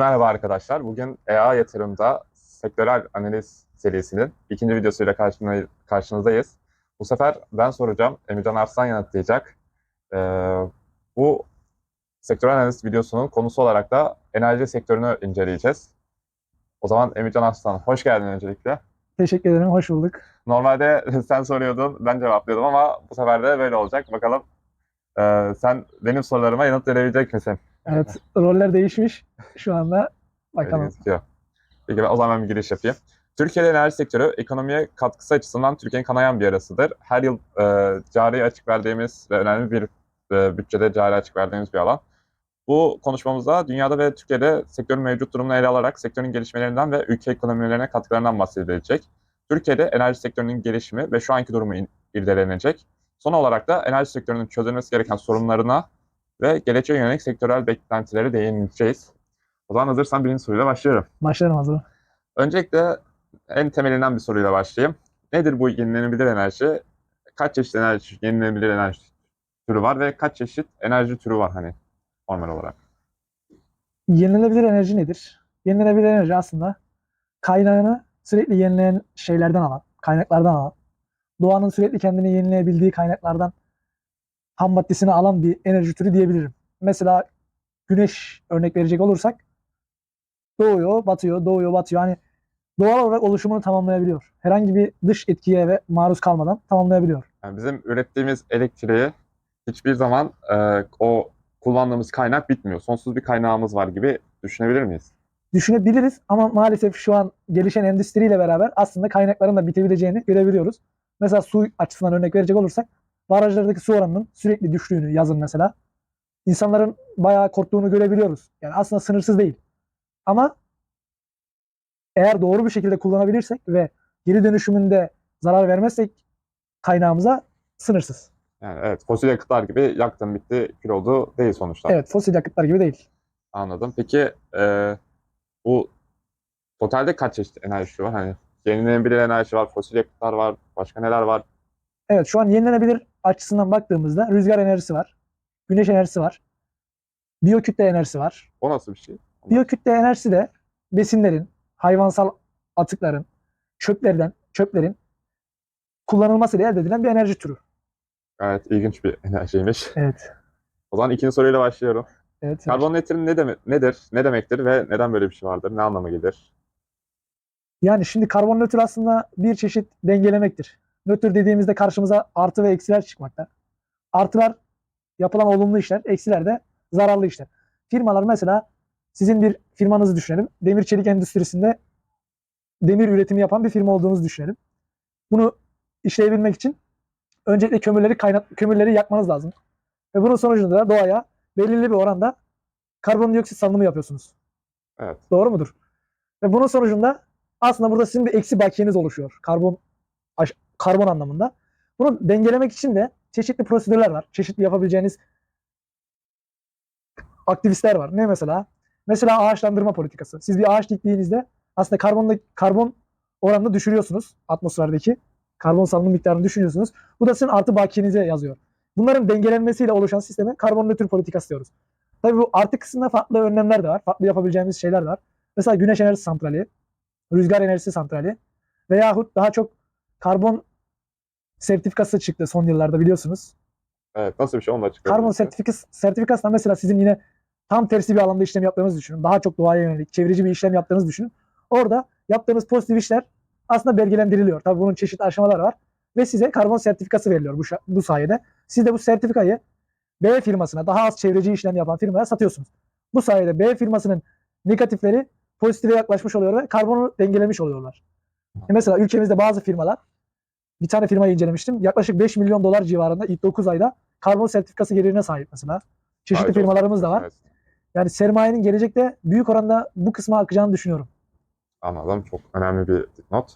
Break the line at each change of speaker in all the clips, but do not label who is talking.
Merhaba arkadaşlar. Bugün EA Yatırım'da sektörel analiz serisinin ikinci videosuyla karşına- karşınızdayız. Bu sefer ben soracağım, Emircan Arslan yanıtlayacak. Ee, bu sektörel analiz videosunun konusu olarak da enerji sektörünü inceleyeceğiz. O zaman Emircan Arslan, hoş geldin öncelikle.
Teşekkür ederim, hoş bulduk.
Normalde sen soruyordun, ben cevaplıyordum ama bu sefer de böyle olacak. Bakalım ee, sen benim sorularıma yanıt verebilecek misin?
Evet, roller değişmiş şu anda.
Öyle
Bakalım.
gözüküyor. Peki o zaman ben bir giriş yapayım. Türkiye'de enerji sektörü ekonomiye katkısı açısından Türkiye'nin kanayan bir yarasıdır. Her yıl e, cari açık verdiğimiz ve önemli bir e, bütçede cari açık verdiğimiz bir alan. Bu konuşmamızda dünyada ve Türkiye'de sektörün mevcut durumunu ele alarak sektörün gelişmelerinden ve ülke ekonomilerine katkılarından bahsedilecek. Türkiye'de enerji sektörünün gelişimi ve şu anki durumu irdelenecek. Son olarak da enerji sektörünün çözülmesi gereken sorunlarına ve geleceğe yönelik sektörel beklentileri değineceğiz. O zaman hazırsan birinci soruyla başlıyorum.
Başlarım hazır.
Öncelikle en temelinden bir soruyla başlayayım. Nedir bu yenilenebilir enerji? Kaç çeşit enerji, yenilenebilir enerji türü var ve kaç çeşit enerji türü var hani normal olarak?
Yenilenebilir enerji nedir? Yenilenebilir enerji aslında kaynağını sürekli yenileyen şeylerden alan, kaynaklardan alan, doğanın sürekli kendini yenileyebildiği kaynaklardan ham maddesini alan bir enerji türü diyebilirim. Mesela güneş örnek verecek olursak doğuyor, batıyor, doğuyor, batıyor. Hani doğal olarak oluşumunu tamamlayabiliyor. Herhangi bir dış etkiye ve maruz kalmadan tamamlayabiliyor.
Yani bizim ürettiğimiz elektriği hiçbir zaman e, o kullandığımız kaynak bitmiyor. Sonsuz bir kaynağımız var gibi düşünebilir miyiz?
düşünebiliriz ama maalesef şu an gelişen endüstriyle beraber aslında kaynakların da bitebileceğini görebiliyoruz. Mesela su açısından örnek verecek olursak barajlardaki su oranının sürekli düştüğünü yazın mesela. İnsanların bayağı korktuğunu görebiliyoruz. Yani aslında sınırsız değil. Ama eğer doğru bir şekilde kullanabilirsek ve geri dönüşümünde zarar vermezsek kaynağımıza sınırsız.
Yani evet fosil yakıtlar gibi yaktın bitti kül oldu değil sonuçta.
Evet fosil yakıtlar gibi değil.
Anladım. Peki e, bu totalde kaç çeşit enerji var? Hani yenilenebilir enerji var, fosil yakıtlar var, başka neler var?
Evet şu an yenilenebilir açısından baktığımızda rüzgar enerjisi var. Güneş enerjisi var. Biyokütle enerjisi var.
O nasıl bir şey?
Biyokütle enerjisi de besinlerin, hayvansal atıkların, çöplerden, çöplerin kullanılmasıyla elde edilen bir enerji türü.
Gayet ilginç bir enerjiymiş.
Evet.
O zaman ikinci soruyla başlıyorum.
Evet.
Karbon nötr ne demek, nedir, ne demektir ve neden böyle bir şey vardır? Ne anlama gelir?
Yani şimdi karbon nötr aslında bir çeşit dengelemektir. Nötr dediğimizde karşımıza artı ve eksiler çıkmakta. Artılar yapılan olumlu işler, eksiler de zararlı işler. Firmalar mesela sizin bir firmanızı düşünelim. Demir çelik endüstrisinde demir üretimi yapan bir firma olduğunuzu düşünelim. Bunu işleyebilmek için öncelikle kömürleri kaynat kömürleri yakmanız lazım. Ve bunun sonucunda da doğaya belirli bir oranda karbondioksit salınımı yapıyorsunuz.
Evet.
Doğru mudur? Ve bunun sonucunda aslında burada sizin bir eksi bakiyeniz oluşuyor. Karbon karbon anlamında. Bunu dengelemek için de çeşitli prosedürler var. Çeşitli yapabileceğiniz aktivistler var. Ne mesela? Mesela ağaçlandırma politikası. Siz bir ağaç diktiğinizde aslında karbonda karbon oranını düşürüyorsunuz atmosferdeki. Karbon salınım miktarını düşürüyorsunuz. Bu da sizin artı bakiyenize yazıyor. Bunların dengelenmesiyle oluşan sisteme karbon nötr politikası diyoruz. Tabii bu artı kısmında farklı önlemler de var. Farklı yapabileceğimiz şeyler de var. Mesela güneş enerjisi santrali, rüzgar enerjisi santrali veyahut daha çok karbon sertifikası çıktı son yıllarda biliyorsunuz.
Evet. Nasıl bir şey? Onu da açıklayabilir
Karbon sertifikası, sertifikası da mesela sizin yine tam tersi bir alanda işlem yaptığınızı düşünün. Daha çok doğaya yönelik, çevreci bir işlem yaptığınızı düşünün. Orada yaptığınız pozitif işler aslında belgelendiriliyor. Tabii bunun çeşitli aşamaları var. Ve size karbon sertifikası veriliyor bu, bu sayede. Siz de bu sertifikayı B firmasına, daha az çevreci işlem yapan firmaya satıyorsunuz. Bu sayede B firmasının negatifleri pozitife yaklaşmış oluyor ve karbonu dengelemiş oluyorlar. E mesela ülkemizde bazı firmalar, bir tane firmayı incelemiştim. Yaklaşık 5 milyon dolar civarında ilk 9 ayda karbon sertifikası gelirine sahip mesela. Çeşitli
Gayet
firmalarımız da var.
Evet.
Yani sermayenin gelecekte büyük oranda bu kısma akacağını düşünüyorum.
Anladım. Çok önemli bir not.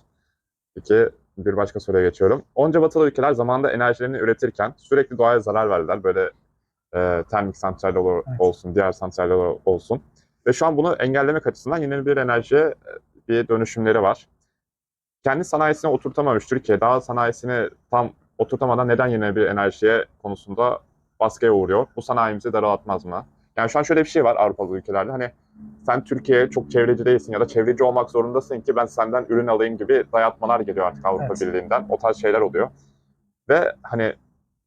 Peki bir başka soruya geçiyorum. Onca batılı ülkeler zamanında enerjilerini üretirken sürekli doğaya zarar verdiler. Böyle e, termik santraller ol-
Evet.
olsun, diğer santraller olsun. Ve şu an bunu engellemek açısından yenilenebilir enerjiye e, bir dönüşümleri var. Kendi sanayisine oturtamamış Türkiye, daha sanayisini tam oturtamadan neden yenilenebilir enerjiye konusunda baskıya uğruyor? Bu sanayimizi daraltmaz mı? Yani şu an şöyle bir şey var Avrupalı ülkelerde. Hani sen Türkiye'ye çok çevreci değilsin ya da çevreci olmak zorundasın ki ben senden ürün alayım gibi dayatmalar geliyor artık Avrupa
Evet.
Birliği'nden. O tarz şeyler oluyor. Ve hani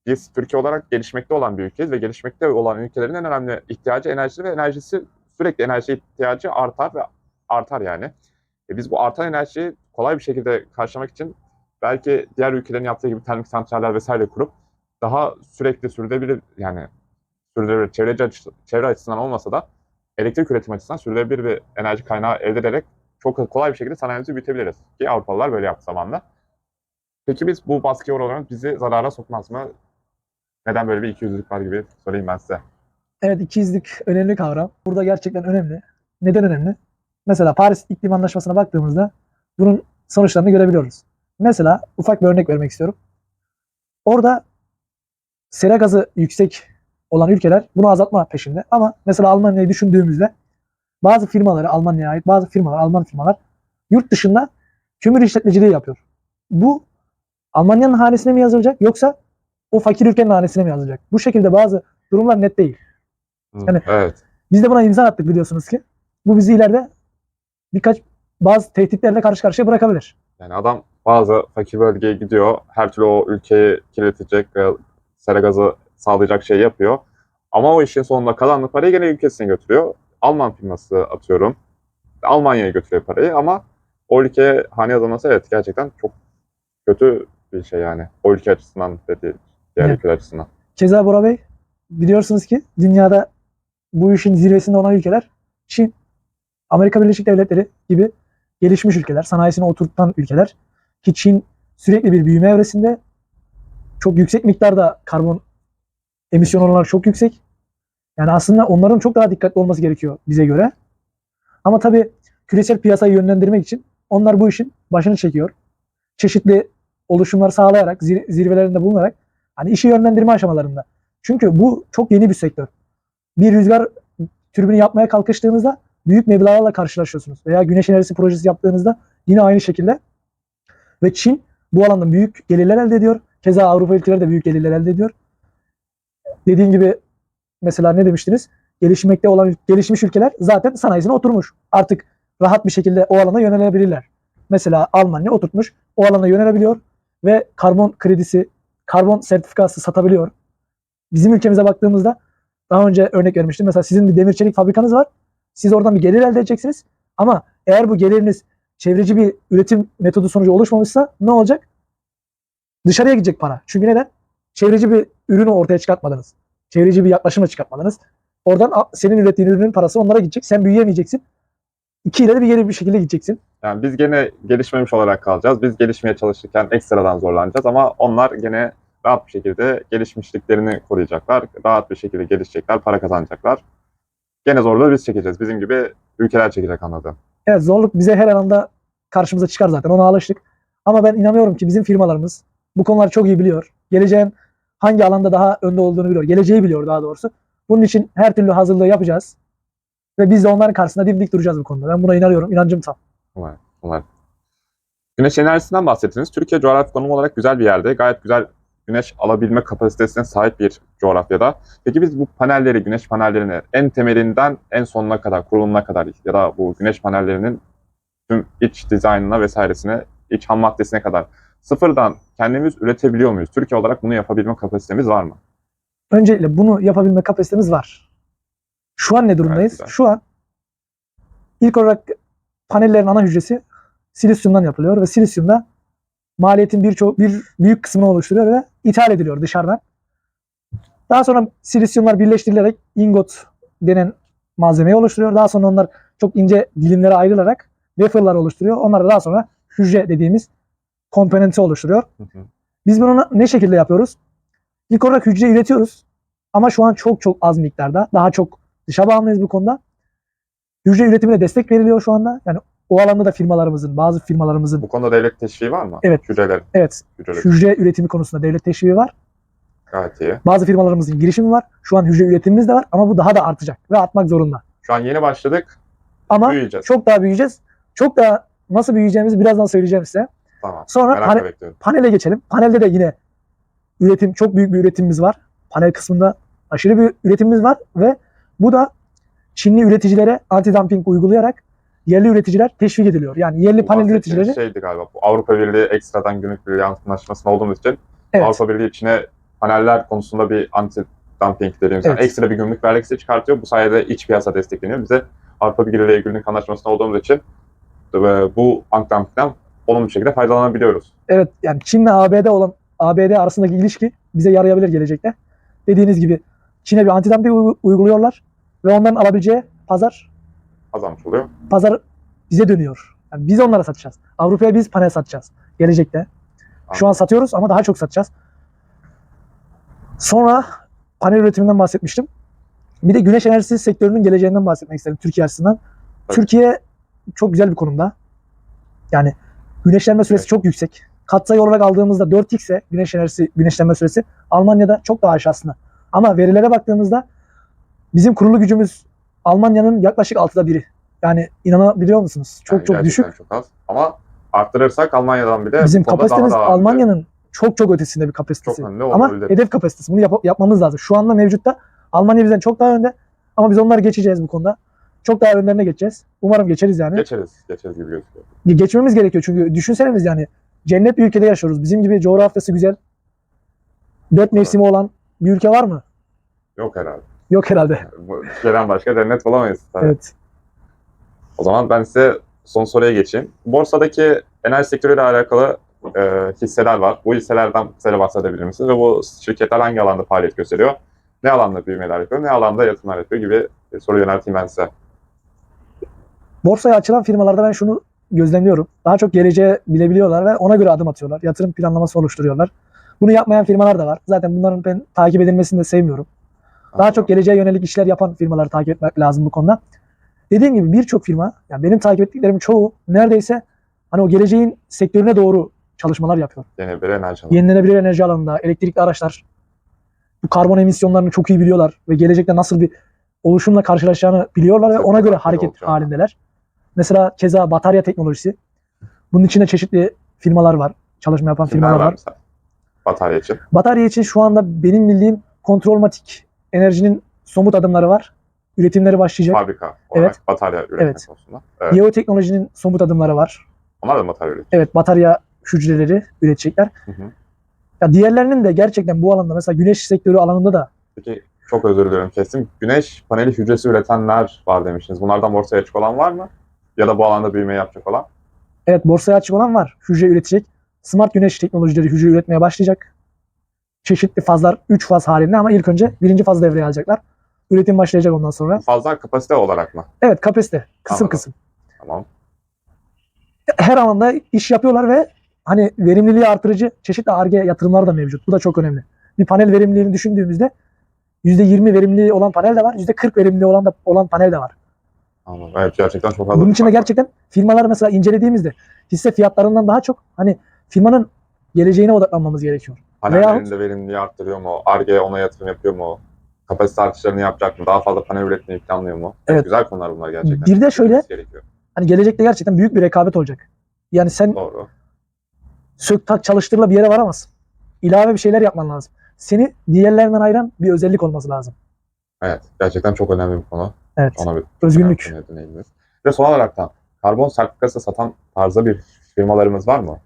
biz Türkiye olarak gelişmekte olan bir ülkeyiz ve gelişmekte olan ülkelerin en önemli ihtiyacı enerji ve enerjisi sürekli enerji ihtiyacı artar ve artar yani. E biz bu artan enerjiyi kolay bir şekilde karşılamak için belki diğer ülkelerin yaptığı gibi termik santraller vesaire kurup daha sürekli sürdürülebilir yani sürdürülebilir çevreci çevre açısından olmasa da elektrik üretim açısından sürdürülebilir bir enerji kaynağı elde ederek çok kolay bir şekilde sanayimizi büyütebiliriz. Ki Avrupalılar böyle yaptı zamanla. Peki biz bu baskıya uğramamız bizi zarara sokmaz mı? Neden böyle bir ikiyüzlülük var gibi sorayım ben size.
Evet ikizlik önemli kavram. Burada gerçekten önemli. Neden önemli? Mesela Paris İklim Anlaşması'na baktığımızda bunun sonuçlarını görebiliyoruz. Mesela ufak bir örnek vermek istiyorum. Orada sera gazı yüksek olan ülkeler bunu azaltma peşinde. Ama mesela Almanya'yı düşündüğümüzde bazı firmaları Almanya'ya ait bazı firmalar, Alman firmalar yurt dışında kömür işletmeciliği yapıyor. Bu Almanya'nın hanesine mi yazılacak yoksa o fakir ülkenin hanesine mi yazılacak? Bu şekilde bazı durumlar net değil. Yani-
evet.
Biz de buna imza attık biliyorsunuz ki. Bu bizi ileride birkaç bazı tehditlerle karşı karşıya bırakabilir.
Yani adam bazı fakir bölgeye gidiyor. Her türlü o ülkeyi kirletecek sera gazı sağlayacak şey yapıyor. Ama o işin sonunda kalan parayı gene ülkesine götürüyor. Alman firması atıyorum. Almanya'ya götürüyor parayı ama o ülkeye hane yazılması evet gerçekten çok kötü bir şey yani. O ülke açısından dedi diğer
Evet.
ülkeler açısından.
Keza Bora Bey biliyorsunuz ki dünyada bu işin zirvesinde olan ülkeler Çin, Amerika Birleşik Devletleri gibi gelişmiş ülkeler, sanayisini oturtan ülkeler. Ki Çin sürekli bir büyüme evresinde çok yüksek miktarda karbon emisyon oranları çok yüksek. Yani aslında onların çok daha dikkatli olması gerekiyor bize göre. Ama tabii küresel piyasayı yönlendirmek için onlar bu işin başını çekiyor. Çeşitli oluşumlar sağlayarak, zir- zirvelerinde bulunarak hani işi yönlendirme aşamalarında. Çünkü bu çok yeni bir sektör. Bir rüzgar türbini yapmaya kalkıştığınızda büyük meblağlarla karşılaşıyorsunuz. Veya güneş enerjisi projesi yaptığınızda yine aynı şekilde. Ve Çin bu alanda büyük gelirler elde ediyor. Keza Avrupa ülkeleri de büyük gelirler elde ediyor. Dediğim gibi mesela ne demiştiniz? Gelişmekte olan gelişmiş ülkeler zaten sanayisine oturmuş. Artık rahat bir şekilde o alana yönelebilirler. Mesela Almanya oturtmuş, o alana yönelebiliyor ve karbon kredisi, karbon sertifikası satabiliyor. Bizim ülkemize baktığımızda daha önce örnek vermiştim. Mesela sizin bir demir çelik fabrikanız var. Siz oradan bir gelir elde edeceksiniz. Ama eğer bu geliriniz çevreci bir üretim metodu sonucu oluşmamışsa ne olacak? Dışarıya gidecek para. Çünkü neden? Çevreci bir ürünü ortaya çıkartmadınız. Çevreci bir yaklaşımla çıkartmadınız. Oradan senin ürettiğin ürünün parası onlara gidecek. Sen büyüyemeyeceksin. İki ileri bir geri bir şekilde gideceksin.
Yani biz gene gelişmemiş olarak kalacağız. Biz gelişmeye çalışırken ekstradan zorlanacağız ama onlar gene rahat bir şekilde gelişmişliklerini koruyacaklar. Rahat bir şekilde gelişecekler, para kazanacaklar. Gene zorluğu biz çekeceğiz. Bizim gibi ülkeler çekecek anladım.
Evet zorluk bize her alanda karşımıza çıkar zaten. Ona alıştık. Ama ben inanıyorum ki bizim firmalarımız bu konuları çok iyi biliyor. Geleceğin hangi alanda daha önde olduğunu biliyor. Geleceği biliyor daha doğrusu. Bunun için her türlü hazırlığı yapacağız. Ve biz de onların karşısında dimdik duracağız bu konuda. Ben buna inanıyorum. İnancım tam.
Umarım. umarım. Güneş enerjisinden bahsettiniz. Türkiye coğrafi konum olarak güzel bir yerde. Gayet güzel güneş alabilme kapasitesine sahip bir coğrafyada. Peki biz bu panelleri, güneş panellerini en temelinden en sonuna kadar, kurulumuna kadar ya da bu güneş panellerinin tüm iç dizaynına vesairesine, iç ham maddesine kadar sıfırdan kendimiz üretebiliyor muyuz? Türkiye olarak bunu yapabilme kapasitemiz var mı?
Öncelikle bunu yapabilme kapasitemiz var. Şu an ne durumdayız?
güzel.
Şu an ilk olarak panellerin ana hücresi silisyumdan yapılıyor ve silisyumda maliyetin birçok bir büyük kısmını oluşturuyor ve ithal ediliyor dışarıdan. Daha sonra silisyumlar birleştirilerek ingot denen malzemeyi oluşturuyor. Daha sonra onlar çok ince dilimlere ayrılarak waferlar oluşturuyor. Onlar da daha sonra hücre dediğimiz komponenti oluşturuyor.
Hı hı.
Biz bunu ne şekilde yapıyoruz? İlk olarak hücre üretiyoruz. Ama şu an çok çok az miktarda. Daha çok dışa bağımlıyız bu konuda. Hücre üretimine destek veriliyor şu anda. Yani o alanda da firmalarımızın, bazı firmalarımızın
Bu konuda devlet teşviği var mı?
Evet.
Hücreler,
evet
hücreler
hücre üretimi konusunda devlet teşviği var.
gayet iyi.
Bazı firmalarımızın girişimi var. Şu an hücre üretimimiz de var ama bu daha da artacak ve artmak zorunda.
Şu an yeni başladık,
Ama
büyüyeceğiz.
çok daha büyüyeceğiz. Çok daha nasıl büyüyeceğimizi birazdan söyleyeceğim size.
Tamam,
Sonra pane-
bekliyorum.
panele geçelim. Panelde de yine üretim çok büyük bir üretimimiz var. Panel kısmında aşırı bir üretimimiz var ve bu da Çinli üreticilere anti-dumping uygulayarak yerli üreticiler teşvik ediliyor. Yani yerli
Bu
panel üreticileri
şeydi galiba. Bu Avrupa Birliği ekstradan gümrük birliği anlaşmasında olduğumuz için
evet,
Avrupa Birliği içine paneller konusunda bir anti dumping dediğimiz yani
Evet.
ekstra bir gümrük vergisi çıkartıyor. Bu sayede iç piyasa destekleniyor. Bize Avrupa Birliği ile gümrük anlaşmasında olduğumuz için e, bu anti dumpingden olumlu bir şekilde faydalanabiliyoruz.
evet yani Çin'le ABD olan ABD arasındaki ilişki bize yarayabilir gelecekte. Dediğiniz gibi Çin'e bir anti-dumping uy- uyguluyorlar ve onların alabileceği pazar
Azalmış oluyor.
pazar bize dönüyor. Yani biz onlara satacağız. Avrupa'ya biz panel satacağız gelecekte. Şu an satıyoruz ama daha çok satacağız. Sonra panel üretiminden bahsetmiştim. Bir de güneş enerjisi sektörünün geleceğinden bahsetmek istedim Türkiye açısından.
Tabii.
Türkiye çok güzel bir konumda. Yani güneşlenme süresi
Evet.
çok yüksek. Katsayı olarak aldığımızda 4x ise güneş enerjisi güneşlenme süresi Almanya'da çok daha aşağısında. Ama verilere baktığımızda bizim kurulu gücümüz Almanya'nın yaklaşık altıda biri. Yani inanabiliyor musunuz? Çok
Yani
çok düşük.
Çok az. Ama arttırırsak Almanya'dan bile
Bizim kapasitemiz
daha daha.
Almanya'nın çok çok ötesinde bir kapasitesi.
çok önde
Ama hedef kapasitesi. Bunu yap- yapmamız lazım. Şu anda mevcutta Almanya bizden çok daha önde. Ama biz onları geçeceğiz bu konuda. Çok daha önlerine geçeceğiz. Umarım geçeriz yani.
Geçeriz. Geçeriz gibi gözüküyor.
Geçmemiz gerekiyor çünkü düşünseniz yani cennet bir ülkede yaşıyoruz. Bizim gibi coğrafyası güzel. Dört mevsimi olan bir ülke var mı?
Yok herhalde.
Yok herhalde.
Bu Türkiye'den başka cennet bulamayız. tabii.
Evet.
O zaman ben size son soruya geçeyim. Borsadaki enerji sektörüyle alakalı e, hisseler var. Bu hisselerden kısaca bahsedebilir misiniz? Ve bu şirketler hangi alanda faaliyet gösteriyor? Ne alanda büyümeler yapıyor? Ne alanda yatırımlar yapıyor gibi bir soru yönelteyim ben size.
Borsaya açılan firmalarda ben şunu gözlemliyorum. Daha çok geleceğe bilebiliyorlar ve ona göre adım atıyorlar. Yatırım planlaması oluşturuyorlar. Bunu yapmayan firmalar da var. Zaten bunların ben takip edilmesini de sevmiyorum. Daha çok geleceğe yönelik işler yapan firmaları takip etmek lazım bu konuda. Dediğim gibi birçok firma, yani benim takip ettiklerim çoğu neredeyse hani o geleceğin sektörüne doğru çalışmalar yapıyor.
Yeni bir enerji alanı.
Yenilenebilir enerji alanında, elektrikli araçlar, bu karbon emisyonlarını çok iyi biliyorlar ve gelecekte nasıl bir oluşumla karşılaşacağını biliyorlar ve ona göre hareket
olacağını.
halindeler. Mesela keza batarya teknolojisi. Bunun içinde çeşitli firmalar var, çalışma yapan
Kimler
firmalar var.
mesela? Batarya için.
Batarya için şu anda benim bildiğim Kontrolmatik Enerji'nin somut adımları var. Üretimleri başlayacak.
Fabrika olarak
Evet.
batarya üretmek
Evet.
konusunda. Evet.
Geoteknolojinin somut adımları var.
Onlar da batarya üretiyor.
Evet batarya hücreleri üretecekler.
Hı hı.
Ya diğerlerinin de gerçekten bu alanda mesela güneş sektörü alanında da
Peki çok özür diliyorum kesim. Güneş paneli hücresi üretenler var demiştiniz. Bunlardan borsaya açık olan var mı? Ya da bu alanda büyüme yapacak olan?
evet borsaya açık olan var. Hücre üretecek. Smart güneş teknolojileri hücre üretmeye başlayacak. Çeşitli fazlar 3 faz halinde ama ilk önce birinci fazı devreye alacaklar. Üretim başlayacak ondan sonra.
Fazla kapasite olarak mı?
Evet kapasite kısım
Anladım.
kısım.
Tamam.
her alanda iş yapıyorlar ve hani verimliliği artırıcı çeşitli ARGE yatırımları da mevcut. Bu da çok önemli. Bir panel verimliliğini düşündüğümüzde %20 verimliliği olan panel de var, %40 verimliliği olan da olan panel de var.
Anladım. Evet gerçekten çok fazla.
Bunun için de gerçekten firmaları mesela incelediğimizde hisse fiyatlarından daha çok hani firmanın geleceğine odaklanmamız gerekiyor.
Panellerin
Veyahut-
de verimliliği arttırıyor mu? ARGE ona yatırım yapıyor mu? Kapasite artışlarını yapacak mı? Daha fazla panel üretmeyi planlıyor mu?
Evet.
Güzel konular bunlar gerçekten.
Bir de şöyle-
Gerekiyor.
Hani gelecekte gerçekten büyük bir rekabet olacak. Yani sen
Doğru.
sök tak çalıştırla bir yere varamazsın. İlave bir şeyler yapman lazım. Seni diğerlerinden ayıran bir özellik olması lazım.
Evet. Gerçekten çok önemli bir konu.
Evet.
Ona bir
Özgünlük.
de son olarak da karbon sertifikası satan tarzda bir firmalarımız var mı?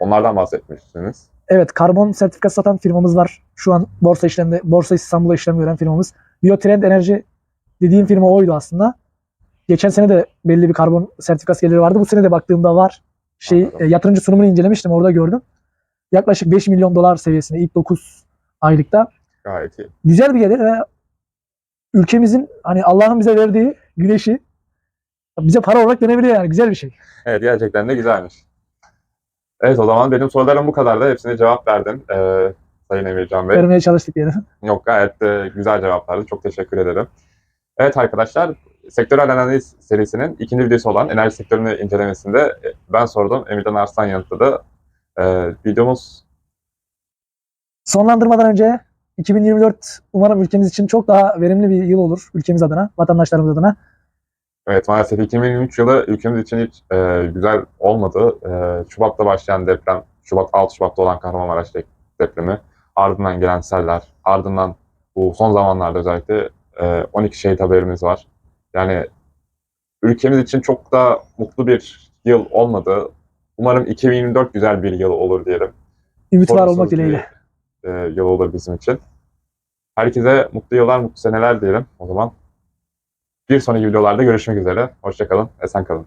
Onlardan bahsetmiştiniz.
Evet, karbon sertifikası satan firmamız var. Şu an borsa işlemde, Borsa İstanbul'da işlem gören firmamız. Biotrend Enerji dediğim firma oydu aslında. Geçen sene de belli bir karbon sertifikası geliri vardı. Bu sene de baktığımda var. Şey, e, yatırımcı sunumunu incelemiştim, orada gördüm. Yaklaşık 5 milyon dolar seviyesinde ilk 9 aylıkta.
Gayet iyi.
Güzel bir gelir ve ülkemizin hani Allah'ın bize verdiği güneşi bize para olarak dönebiliyor yani güzel bir şey.
Evet gerçekten de güzelmiş. Evet o zaman benim sorularım bu kadardı. Hepsine cevap verdin. Ee, Sayın Emircan Bey.
Vermeye çalıştık diyelim.
Yok gayet de güzel cevaplardı. Çok teşekkür ederim. Evet arkadaşlar, Sektörel Analiz serisinin ikinci videosu olan enerji sektörünü incelemesinde e, ben sordum. Emircan Arslan yanıtladı. Ee, videomuz
Sonlandırmadan önce 2024 umarım ülkemiz için çok daha verimli bir yıl olur. Ülkemiz adına, vatandaşlarımız adına.
Evet maalesef 2023 yılı ülkemiz için hiç e, güzel olmadı. E, Şubat'ta başlayan deprem, Şubat 6 Şubat'ta olan Kahramanmaraş dep- depremi, ardından gelen seller, ardından bu son zamanlarda özellikle e, 12 şehit haberimiz var. Yani ülkemiz için çok da mutlu bir yıl olmadı. Umarım 2024 güzel bir yıl olur diyelim.
Ümit var olmak
bir,
dileğiyle.
e, yıl olur bizim için. Herkese mutlu yıllar, mutlu seneler diyelim o zaman. Bir sonraki videolarda görüşmek üzere. Hoşçakalın, esen kalın.